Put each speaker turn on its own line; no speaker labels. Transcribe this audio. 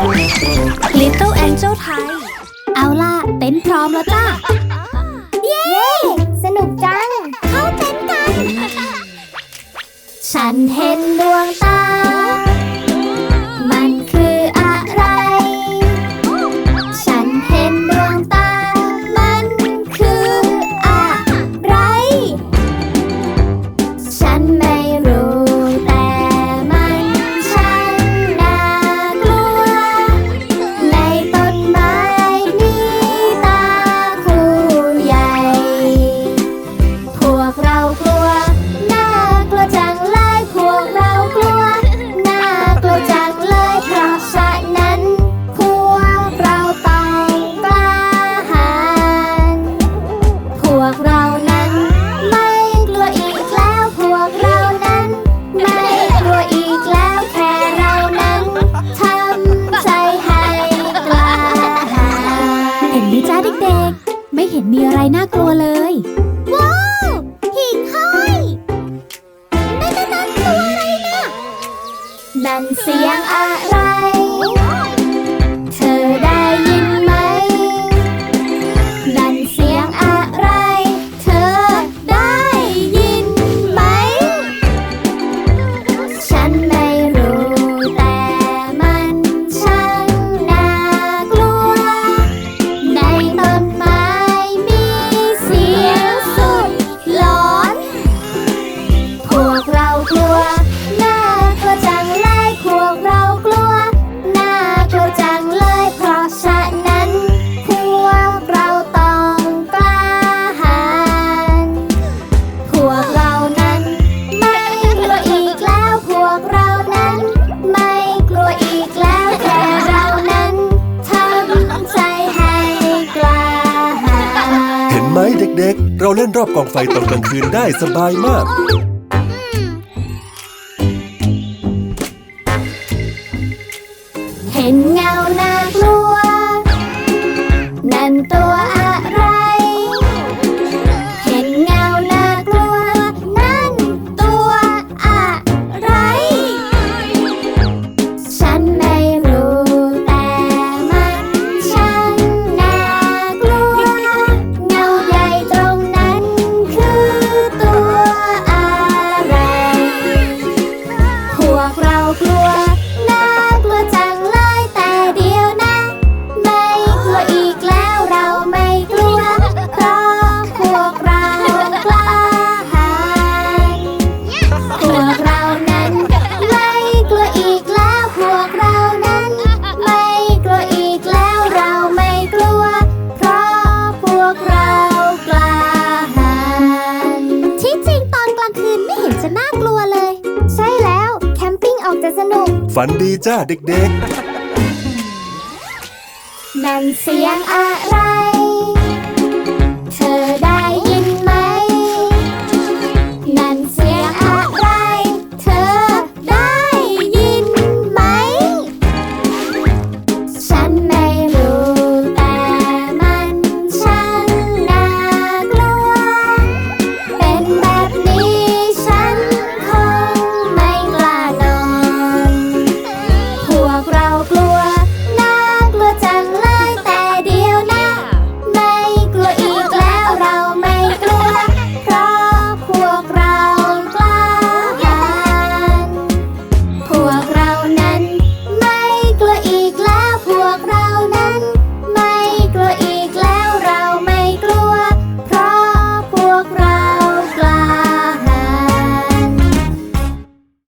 Little Angel ไทย เอาล่ะ เต้นพร้อมแล้วจ้า
เย้ สนุกจัง เข้าเต้นกัน
ฉันเห็นดวงตา เด็กๆ ไม่เห็นมีอะไรน่ากลัวเลย ว้าวหิ่งห้อยนั่นนั่นตัวอะไรน่ะนั่นเสียงอะไร มเด็ก
ๆ เราเล่นรอบกองไฟตอนกลางคืนได้สบายมาก
เห็นเงานากลัว นั่นตัวางคืนไม่เห็นจะน่ากลัวเลย
ใช่แล้ว แคมปิ้งออกจะสนุก
ฝันดีจ้าเด็กๆ
นั่นเสียงอะไร